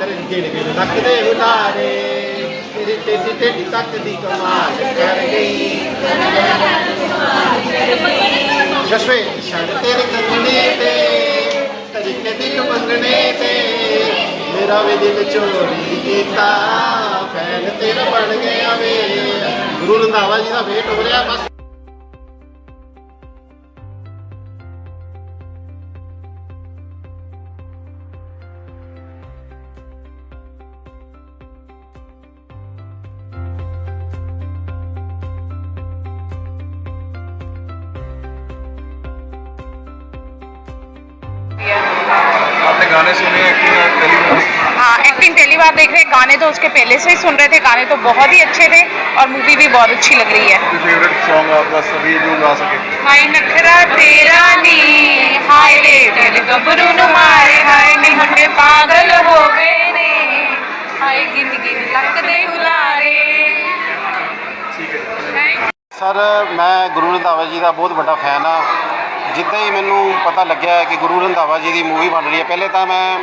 ਤੱਕਦੇ ਹੁਲਾਰੇ ਤੇਰੀ ਤੇਰੀ ਤੇਰੀ ਤੱਕ ਦੀ ਕਮਾਲ ਕਰ ਗਈ। ਜਸਵੇ, ਛੱਡ ਤੇਰੇ ਕੰਗਣੇ ਤੇ ਤਰੀਕੇ ਦਿਲ ਮੰਗਣੇ ਤੇ, ਮੇਰਾ ਵੀ ਦਿਲ ਚੋਰੀ ਕੀਤਾ, ਫੈਨ ਤੇਰਾ ਬਣ ਗਿਆ ਵੇ। ਗੁਰੂ ਰੰਧਾਵਾ ਜੀ ਦਾ ਵੇਟ ਹੋ ਰਿਹਾ, ਬਸ गाने सुने एक्टिंग टेलीविजन हाँ एक्टिंग पहली बार देख रहे हैं गाने तो उसके पहले से ही सुन रहे थे गाने तो बहुत ही अच्छे थे और मूवी भी बहुत अच्छी लग रही है कोई फेवरेट सॉन्ग आपका सभी जो गा सके ਹਾਏ ਨਖਰਾ ਤੇਰਾ ਨੀ ਹਾਏ ਰੇ ਦਿਲ ਗੱਭਰੂ ਨੂੰ ਮਾਰੇ ਹਾਏ ਨੀ ਮੁੰਡੇ ਪਾਗਲ ਹੋ ਗਏ ਨੇ ਹਾਏ ਗਿਣ ਗਿਣ ਲੱਕ ਦੇ ਹੁਲਾਰੇ ठीक है ਸਰ ਮੈਂ ਗੁਰੂ ਰੰਧਾਵਾ ਜੀ ਦਾ ਬਹੁਤ ਵੱਡਾ ਫੈਨ ਆ ਜਿੱਦਾਂ ਹੀ ਮੈਨੂੰ ਪਤਾ ਲੱਗਿਆ ਕਿ ਗੁਰੂ ਰੰਧਾਵਾ ਜੀ ਦੀ ਮੂਵੀ ਬਣ ਰਹੀ ਹੈ, ਪਹਿਲੇ ਤਾਂ ਮੈਂ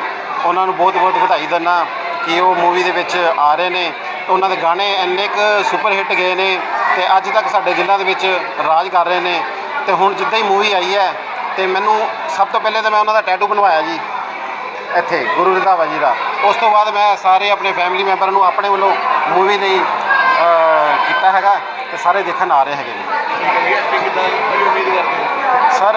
ਉਹਨਾਂ ਨੂੰ ਬਹੁਤ-ਬਹੁਤ ਵਧਾਈ ਦਿੰਦਾ ਕਿ ਉਹ ਮੂਵੀ ਦੇ ਵਿੱਚ ਆ ਰਹੇ ਨੇ। ਤੇ ਉਹਨਾਂ ਦੇ ਗਾਣੇ ਇੰਨੇ ਕੁ ਸੁਪਰ ਹਿੱਟ ਗਏ ਨੇ ਤੇ ਅੱਜ ਤੱਕ ਸਾਡੇ ਜ਼ਿਲ੍ਹਾ ਦੇ ਵਿੱਚ ਰਾਜ ਕਰ ਰਹੇ ਨੇ। ਤੇ ਹੁਣ ਜਿੱਦਾਂ ਹੀ ਮੂਵੀ ਆਈ ਹੈ ਤੇ ਮੈਨੂੰ ਸਭ ਤੋਂ ਪਹਿਲੇ ਤਾਂ ਮੈਂ ਉਹਨਾਂ ਦਾ ਟੈਟੂ ਬਣਵਾਇਆ ਜੀ, ਇੱਥੇ ਗੁਰੂ ਰੰਧਾਵਾ ਜੀ ਦਾ। ਉਸ ਤੋਂ ਬਾਅਦ ਮੈਂ ਸਾਰੇ ਆਪਣੇ ਫੈਮਿਲੀ ਮੈਂਬਰਾਂ ਨੂੰ ਆਪਣੇ ਵੱਲੋਂ ਮੂਵੀ ਲਈ ਕੀਤਾ ਹੈਗਾ। ਤੇ ਸਾਰੇ ਦੇਖਣ ਆ ਰਹੇ ਹੈਗੇ ਨੇ। ਸਰ,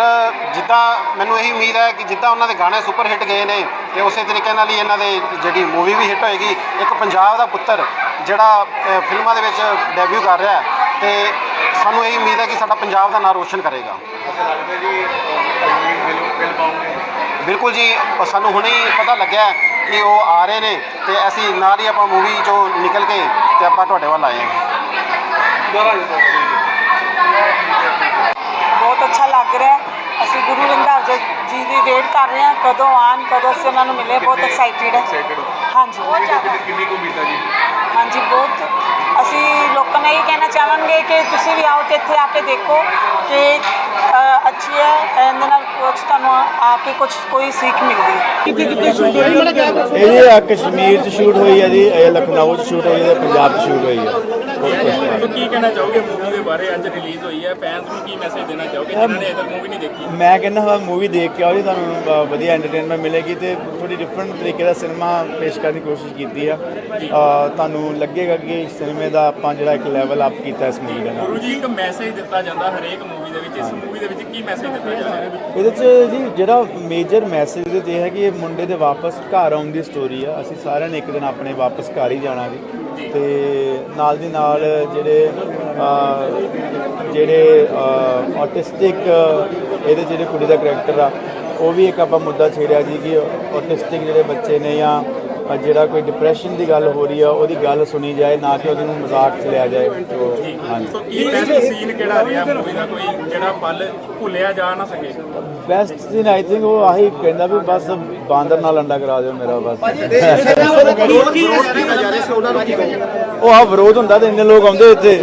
ਜਿੱਦਾਂ ਮੈਨੂੰ ਇਹੀ ਉਮੀਦ ਹੈ ਕਿ ਜਿੱਦਾਂ ਉਹਨਾਂ ਦੇ ਗਾਣੇ ਸੁਪਰ ਹਿੱਟ ਗਏ ਨੇ ਤੇ ਉਸੇ ਤਰੀਕੇ ਨਾਲ ਹੀ ਇਹਨਾਂ ਦੇ ਜਿਹੜੀ ਮੂਵੀ ਵੀ ਹਿੱਟ ਹੋਏਗੀ, ਇੱਕ ਪੰਜਾਬ ਦਾ ਪੁੱਤਰ ਜਿਹੜਾ ਫਿਲਮਾਂ ਦੇ ਵਿੱਚ ਡੈਬਿਊ ਕਰ ਰਿਹਾ ਤੇ ਸਾਨੂੰ ਇਹੀ ਉਮੀਦ ਹੈ ਕਿ ਸਾਡਾ ਪੰਜਾਬ ਦਾ ਨਾਂ ਰੋਸ਼ਨ ਕਰੇਗਾ। ਬਿਲਕੁਲ ਜੀ ਸਾਨੂੰ ਹੁਣੇ ਹੀ ਪਤਾ ਲੱਗਿਆ ਕਿ ਉਹ ਆ ਰਹੇ ਨੇ ਤੇ ਅਸੀਂ ਨਾਲ ਹੀ ਆਪਾਂ ਮੂਵੀ ਚੋਂ ਨਿਕਲ ਕੇ ਤੇ ਆਪਾਂ ਤੁਹਾਡੇ ਵੱਲ ਆਏ ਹਾਂ। ਬਹੁਤ ਅੱਛਾ ਲੱਗ ਰਿਹਾ। ਅਸੀਂ ਗੁਰੂ ਰੰਧਾਵਾ ਜੀ ਦੀ ਵੇਟ ਕਰ ਰਹੇ ਹਾਂ। ਕਦੋਂ ਆਣ ਕਦੋਂ ਅਸੀਂ ਉਹਨਾਂ ਨੂੰ ਮਿਲੇ ਬਹੁਤ ਐਕਸਾਈਟਿਡ ਹੈ। ਹਾਂਜੀ ਬਹੁਤ ਜ਼ਿਆਦਾ ਕਿੰਨੀ ਕੁ ਉਮੀਦ ਜੀ? ਹਾਂਜੀ ਬਹੁਤ। ਅਸੀਂ ਲੋਕਾਂ ਨੂੰ ਇਹ ਕਹਿਣਾ ਚਾਹਾਂਗੇ ਕਿ ਤੁਸੀਂ ਵੀ ਆਓ ਤੇ ਇੱਥੇ ਆ ਕੇ ਦੇਖੋ ਕਿ ਅੱਛੀ ਹੈ। ਇਹਦੇ ਨਾਲ ਕੁਝ ਤੁਹਾਨੂੰ ਆ ਕੇ ਕੁਝ ਕੋਈ ਸਿੱਖ ਮਿਲਦੀ ਹੈ। ਇਹ ਕਸ਼ਮੀਰ 'ਚ ਸ਼ੂਟ ਹੋਈ ਹੈ ਜੀ ਇਹ ਲਖਨਊ 'ਚ ਸ਼ੂਟ ਹੋਈ ਹੈ ਪੰਜਾਬ 'ਚ ਸ਼ੂਟ ਹੋਈ ਹੈ। ਕਹਿਣਾ ਚਾਹੋਗੇ ਮੂਵੀ ਦੇ ਬਾਰੇ ਅੱਜ ਰਿਲੀਜ਼ ਹੋਈ ਹੈ। ਫੈਨਸ ਨੂੰ ਕੀ ਮੈਸੇਜ ਦੇਣਾ ਚਾਹੋਗੇ? ਜਿਨ੍ਹਾਂ ਨੇ ਅਜੇ ਤੱਕ ਮੂਵੀ ਨਹੀਂ ਦੇਖੀ। ਮੈਂ ਕਹਿੰਦਾ ਹਾਂ ਮੂਵੀ ਦੇਖ ਕੇ ਆਓ ਜੀ ਤੁਹਾਨੂੰ ਵਧੀਆ ਐਂਟਰਟੇਨਮੈਂਟ ਮਿਲੇਗੀ ਤੇ ਥੋੜੀ ਡਿਫਰੈਂਟ ਤਰੀਕੇ ਦਾ ਸਿਨੇਮਾ ਪੇਸ਼ ਕਰਨ ਦੀ ਕੋਸ਼ਿਸ਼ ਕੀਤੀ ਆ। ਤੁਹਾਨੂੰ ਲੱਗੇਗਾ ਕਿ ਸਿਨੇਮੇ ਦਾ ਆਪਾਂ ਜਿਹੜਾ ਇੱਕ ਲੈਵਲ ਅਪ ਕੀਤਾ ਇਸ ਮੂਵੀ ਦੇ ਗੁਰੂ ਜੀ ਇੱਕ ਮੈਸੇਜ ਦਿੱਤਾ ਜਾਂਦਾ ਹਰੇਕ ਮੂਵੀ ਦੇ ਵਿੱਚ। ਇਸ ਮੂਵੀ ਦੇ ਵਿੱਚ ਕੀ ਮੈਸੇਜ ਦਿੱਤਾ ਜਾ ਰਿਹਾ? ਇਹਦੇ 'ਚ ਜੀ ਜਿਹੜਾ ਮੇਜਰ ਮੈਸੇਜ 'ਚ ਇਹ ਹੈ ਕਿ ਇਹ ਮੁੰਡੇ ਦੇ ਵਾਪਸ ਘਰ ਆਉਣ ਦੀ ਸਟੋਰੀ ਆ। ਅਸੀਂ ਸਾਰਿਆਂ ਨੇ ਇੱਕ ਦਿਨ ਆਪਣੇ ਵਾਪਸ ਘਰ ਹੀ ਜਾਣਾ ਜੀ। ਤੇ ਨਾਲ ਦੀ ਨਾਲ ਜਿਹੜੇ ਜਿਹੜੇ ਆਟਿਸਟਿਕ ਇਹਦੇ ਜਿਹੜੇ ਕੁੜੀ ਦਾ ਕਰੈਕਟਰ ਆ ਉਹ ਵੀ ਇੱਕ ਆਪਾਂ ਮੁੱਦਾ ਛੇੜਿਆ ਜੀ ਕਿ ਆਟਿਸਟਿਕ ਜਿਹੜੇ ਬੱਚੇ ਨੇ ਜਾਂ ਜਿਹੜਾ ਕੋਈ ਡਿਪਰੈਸ਼ਨ ਦੀ ਗੱਲ ਹੋ ਰਹੀ ਆ ਉਹਦੀ ਗੱਲ ਸੁਣੀ ਜਾਏ ਨਾ ਕਿ ਉਹਨੂੰ ਮਜ਼ਾਕ 'ਚ ਲਿਆ ਜਾਏ। ਹਾਂਜੀ। ਕੀ ਬੈਸਟ ਸੀਨ ਕਿਹੜਾ ਰਿਹਾ ਮੂਵੀ ਦਾ ਕੋਈ ਜਿਹੜਾ ਪਲ ਭੁੱਲਿਆ ਜਾ ਨਾ ਸਕੇ? ਬੈਸਟ ਸੀਨ ਆਈ ਥਿੰਕ ਉਹ ਆਹੀ ਕਹਿੰਦਾ ਵੀ ਬਸ ਬਾਂਦਰ ਨਾਲ ਅੰਡਾ ਕਰਾ ਦਿਓ ਮੇਰਾ ਬਸ। ਉਹ ਆ ਵਿਰੋਧ ਹੁੰਦਾ ਤੇ ਇੰਨੇ ਲੋਕ ਆਉਂਦੇ ਇੱਥੇ।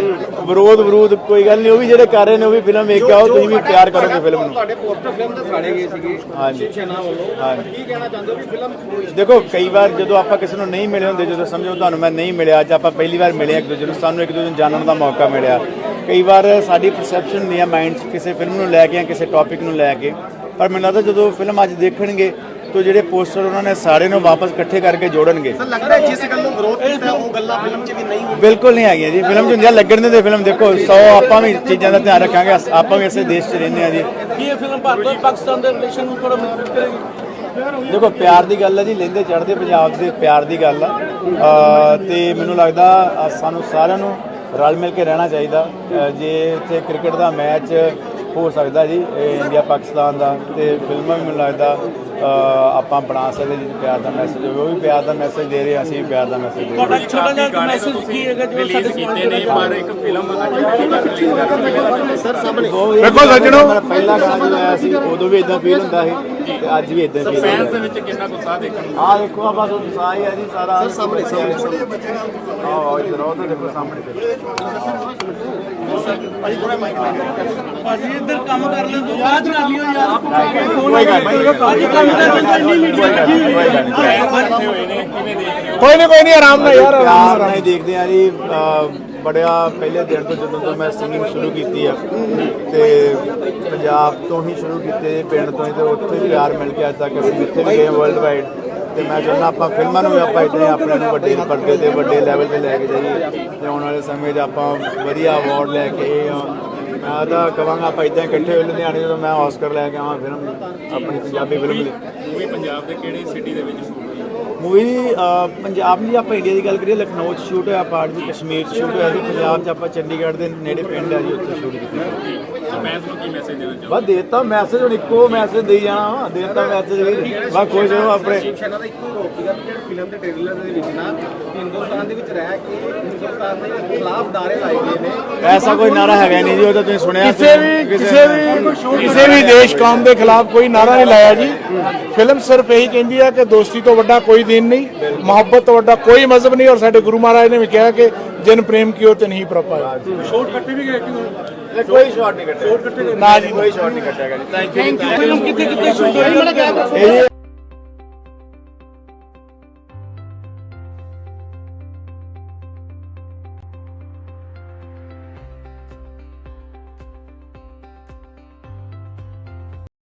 ਵਿਰੋਧ ਵਿਰੋਧ ਕੋਈ ਗੱਲ ਨਹੀਂ ਉਹ ਵੀ ਜਿਹੜੇ ਕਰ ਰਹੇ ਨੇ ਉਹ ਵੀ ਫਿਲਮ ਵੇਖ ਕੇ ਆਓ ਤੁਸੀਂ ਵੀ ਪਿਆਰ ਕਰੋਗੇ ਫਿਲਮ ਨੂੰ। ਤੁਹਾਡੇ ਪੋਸਟਰ ਫਿਲਮ ਤੇ ਸਾੜੇ ਗਏ ਸੀਗੇ ਹਾਂਜੀ। ਸ਼ਨਾ ਵੱਲੋਂ ਹਾਂਜੀ। ਕੀ ਕਹਿਣਾ ਚਾਹੁੰਦੇ ਹੋ ਵੀ ਫਿਲਮ ਦੇਖੋ ਕਈ ਵਾਰ ਜਦੋਂ ਆਪਾਂ ਕਿਸੇ ਨੂੰ ਨਹੀਂ ਮਿਲੇ ਹੁੰਦੇ ਜਦੋਂ ਸਮਝੋ ਤੁਹਾਨੂੰ ਮੈਂ ਨਹੀਂ ਮਿਲਿਆ ਅੱਜ ਆਪਾਂ ਪਹਿਲੀ ਵਾਰ ਮਿਲੇ ਇੱਕ ਦੂਜੇ ਨੂੰ ਸਾਨੂੰ ਇੱਕ ਦੂਜੇ ਨੂੰ ਜਾਣਨ ਦਾ ਮੌਕਾ ਮਿਲਿਆ। ਕਈ ਵਾਰ ਸਾਡੀ ਪਰਸੈਪਸ਼ਨ ਹੁੰਦੀ ਹੈ ਮਾਈਂਡ 'ਚ ਕਿਸੇ ਫਿਲਮ ਨੂੰ ਲੈ ਕੇ ਜਾਂ ਕਿਸੇ ਟੌਪਿਕ ਨੂੰ ਲੈ ਕੇ। ਪਰ ਮੈਨੂੰ ਲੱਗਦਾ ਜਦੋਂ ਫਿਲਮ ਅੱਜ ਦੇਖਣਗੇ ਤਾਂ ਜਿਹੜੇ ਪੋਸਟਰ ਉਹਨਾਂ ਨੇ ਸਾਰੇ ਨੂੰ ਵਾਪਸ ਇਕੱਠੇ ਕਰਕੇ ਜੋੜਨਗੇ। ਲੱਗਦਾ ਹੈ ਜਿਸ ਗੱਲ ਨੂੰ ਵਿਰੋਧ ਕੀਤਾ ਉਹ ਗੱਲਾਂ ਫਿਲਮ 'ਚ ਵੀ ਨਹੀਂ ਹੋਣਗੀਆਂ। ਬਿਲਕੁਲ ਨਹੀਂ ਹੈਗੀਆਂ ਜੀ। ਫਿਲਮ 'ਚ ਹੁੰਦੀਆਂ ਲੱਗਣ ਦੇ ਫਿਲਮ ਦੇਖੋ 100 ਆਪਾਂ ਵੀ ਚੀਜ਼ਾਂ ਦਾ ਧਿਆਨ ਰੱਖਾਂਗੇ ਆਪਾਂ ਵੀ ਇਸੇ ਦੇਸ਼ 'ਚ ਰਹਿੰਦੇ ਆ ਜੀ। ਕੀ ਇਹ ਫਿਲਮ ਭਾਰਤ ਔਰ ਪਾਕਿਸਤਾਨ ਦੇ ਰਿਲੇਸ਼ਨ ਨੂੰ ਥੋੜਾ ਮਜ਼ਬੂਤ ਕਰੇਗੀ? ਦੇਖੋ ਪਿਆਰ ਦੀ ਗੱਲ ਹੈ ਜੀ ਲੈਂਦੇ ਚੜ੍ਹਦੇ ਪੰਜਾਬ ਦੇ ਪਿਆਰ ਦੀ ਗੱਲ ਆ। ਤੇ ਮੈਨੂੰ ਲੱਗਦਾ ਸਾਨੂੰ ਸਾਰਿਆਂ ਨੂੰ ਰਲ ਮਿਲ ਕੇ ਰਹਿਣਾ ਚਾਹੀਦਾ। ਜੇ ਇੱਥੇ ਕ੍ਰਿਕਟ ਦਾ ਮੈਚ ਹੋ ਸਕਦਾ ਜੀ ਇਹ ਇੰਡੀਆ ਪਾਕਿਸਤਾਨ ਦਾ ਤੇ ਫਿਲਮਾਂ ਵੀ ਮੈਨੂੰ ਲੱਗਦਾ ਆਪਾਂ ਬਣਾ ਸਕਦੇ ਜੀ ਪਿਆਰ ਦਾ ਮੈਸੇਜ ਹੋਵੇ ਉਹ ਵੀ ਪਿਆਰ ਦਾ ਮੈਸੇਜ ਦੇ ਰਹੇ ਅਸੀਂ ਵੀ ਪਿਆਰ ਦਾ ਮੈਸੇਜ ਦੇ ਰਹੇ ਛੋਟਾ ਜਿਹਾ ਮੈਸੇਜ ਕੀ ਹੈਗਾ ਜੋ ਸਾਡੇ ਕੀਤੇ ਨੇ ਪਰ ਇੱਕ ਫਿਲਮ ਸਰ ਸਾਹਮਣੇ। ਵੇਖੋ ਸੱਜਣੋ। ਪਹਿਲਾ ਗਾਣਾ ਜਦੋਂ ਆਇਆ ਸੀ ਉਦੋਂ ਵੀ ਇਦਾਂ ਫੀਲ ਹੁੰਦਾ ਸੀ ਤੇ ਅੱਜ ਵੀ ਇਦਾਂ ਫੀਲ ਫੈਨਸ ਦੇ ਵਿੱਚ ਕਿੰਨਾ ਗੁੱਸਾ ਦੇਖਣ ਨੂੰ ਆ ਦੇਖੋ ਆ ਬਸ ਦਸਾ ਹੀ ਆ ਜੀ ਸਾਰਾ ਸਰ ਸਾਹਮਣੇ ਸਾਹਮਣੇ। ਆਹ ਇਧਰ ਉਹ ਤਾਂ ਦੇਖੋ ਸਾਹਮਣੇ। ਭਾਜੀ ਇੱਧਰ ਕੰਮ ਕਰ ਲੈਂਦੇ ਬਾਅਦ ਚ ਕਰ ਲਿਓ ਯਾਰ। ਕੋਈ ਗੱਲ ਨਹੀਂ ਹੋ। ਕੋਈ ਨਹੀਂ। ਕੋਈ ਨਹੀਂ ਆਰਾਮ ਨਾਲ ਯਾਰ ਆਰਾਮ ਨਾਲ। ਹੀ ਦੇਖਦੇ ਆ ਜੀ ਬੜਿਆ ਪਹਿਲੇ ਦਿਨ ਤੋਂ ਜਦੋਂ ਤੋਂ ਮੈਂ ਸਿੰਗਿੰਗ ਸ਼ੁਰੂ ਕੀਤੀ ਆ। ਤੇ ਪੰਜਾਬ ਤੋਂ ਹੀ ਸ਼ੁਰੂ ਕੀਤੇ ਪਿੰਡ ਤੋਂ ਹੀ ਤੇ ਉੱਥੇ ਹੀ ਪਿਆਰ ਮਿਲ ਗਿਆ ਅੱਜ ਤੱਕ ਅਸੀਂ ਜਿੱਥੇ ਵੀ ਗਏ ਵਰਲਡ ਵਾਈਡ ਤੇ ਮੈਂ ਚਾਹੁੰਦਾ ਆਪਾਂ ਫਿਲਮਾਂ ਨੂੰ ਵੀ ਆਪਾਂ ਇਦਾਂ ਹੀ ਆਪਣੇ ਨੂੰ ਵੱਡੇ ਪਰਦੇ ਤੇ ਵੱਡੇ ਲੈਵਲ ਤੇ ਲੈ ਕੇ ਜਾਈਏ ਤੇ ਆਉਣ ਵਾਲੇ ਸਮੇਂ 'ਚ ਆਪਾਂ ਵਧੀਆ ਅਵਾਰਡ ਲੈ ਕੇ ਮੈਂ ਤਾਂ ਕਵਾਂਗਾ ਆਪਾਂ ਇਦਾਂ ਇਕੱਠੇ ਹੋਏ ਲੁਧਿਆਣੇ ਜਦੋਂ ਮੈਂ ਆਸਕਰ ਲੈ ਕੇ ਆਵਾਂ ਫਿਲਮ ਆਪਣੀ ਪੰਜਾਬੀ ਫਿਲਮ ਲਈ ਮੂਵੀ ਪੰਜਾਬ ਦੇ ਕਿਹੜੇ ਸਿਟੀ ਦੇ ਵਿੱਚ ਸ਼ੂਟ ਹੈ? ਮੂਵੀ ਪੰਜਾਬ ਦੀ ਆਪਾਂ ਇੰਡੀਆ ਦੀ ਗੱਲ ਕਰੀਏ ਲਖਨਊ 'ਚ ਸ਼ੂਟ ਹੋਇਆ ਪਾਰਟ ਜੀ ਕਸ਼ਮੀਰ 'ਚ ਸ਼ੂਟ ਹੋਇਆ ਸੀ ਪੰਜਾਬ 'ਚ ਆਪਾਂ ਚੰਡੀਗੜ੍ਹ ਦੇ ਨੇੜੇ ਪਿੰਡ ਆ ਜੀ ਉੱਥੇ ਸ਼ੂਟ ਕੀਤੀ ਤਾਂ ਫੈਨਸ ਨੂੰ ਕੀ ਮੈਸੇਜ ਦੇਣਾ ਚਾਹੋਗੇ ਬਸ ਦੇਤਾ ਮੈਸੇਜ ਹੁਣ ਇੱਕੋ ਮੈਸੇਜ ਦੇਈ ਜਾਣਾ ਦੇਤਾ ਮੈਸੇਜ ਵੀ। ਬਸ ਖੁਸ਼ ਹੋ ਆਪਣੇ। ਸ਼ਿਕਸ਼ਾ ਦਾ ਇੱਕੋ ਰੋਕ ਸੀਗਾ ਕਿ ਫਿਲਮ ਦੇ ਟ੍ਰੇਲਰ ਦੇ ਵਿੱਚ ਨਾ ਹਿੰਦੁਸਤਾਨ ਦੇ ਵਿੱਚ ਰਹਿ ਕੇ ਹਿੰਦੁਸਤਾਨ ਦੇ ਖਿਲਾਫ ਨਾਰੇ ਲਾਏ ਗਏ ਨੇ। ਐਸਾ ਕੋਈ ਨਾਰਾ ਹੈਗਾ ਨਹੀਂ ਜੀ ਉਹ ਤਾਂ ਤੁਸੀਂ ਸੁਣਿਆ ਕਿਸੇ ਵੀ ਕਿਸੇ ਵੀ ਕਿਸੇ ਵੀ ਦੇਸ਼ ਕੌਮ ਦੇ ਖਿਲਾਫ ਕੋਈ ਨਾਰਾ ਨਹੀਂ ਲਾਇਆ ਜੀ। ਫਿਲਮ ਸਿਰਫ ਇਹੀ ਕਹਿੰਦੀ ਹੈ ਕਿ ਦੋਸਤੀ ਤੋਂ ਵੱਡਾ ਕੋਈ ਦਿਨ ਨਹੀਂ ਮੁਹੱਬਤ ਤੋਂ ਵੱਡਾ ਕੋਈ ਮਜ਼ਹਬ ਨਹੀਂ ਔਰ ਸਾਡੇ ਗੁਰੂ ਮਹਾਰਾਜ ਨੇ ਵੀ ਕਿਹਾ ਕਿ ਜਿਨ ਪ੍ਰੇਮ ਕੀਓ ਤੇ ਨਹੀਂ ਪ੍ਰਪਾਇਆ ਸ਼ੋਟ ਕੱਟੇ ਵੀ ਗਏ ਕੋਈ ਸ਼ਾਟ ਨਹੀਂ ਕੱਟਿਆ ਨਾ ਜੀ। ਕੋਈ ਸ਼ਾਟ ਨਹੀਂ ਕੱਟਿਆ ਜੀ। ਥੈਂਕ ਯੂ ਫਿਲਮ ਕਿੱਥੇ ਕਿੱਥੇ ਸ਼ੂਟ ਹੋਈ ਇਹ ਜੀ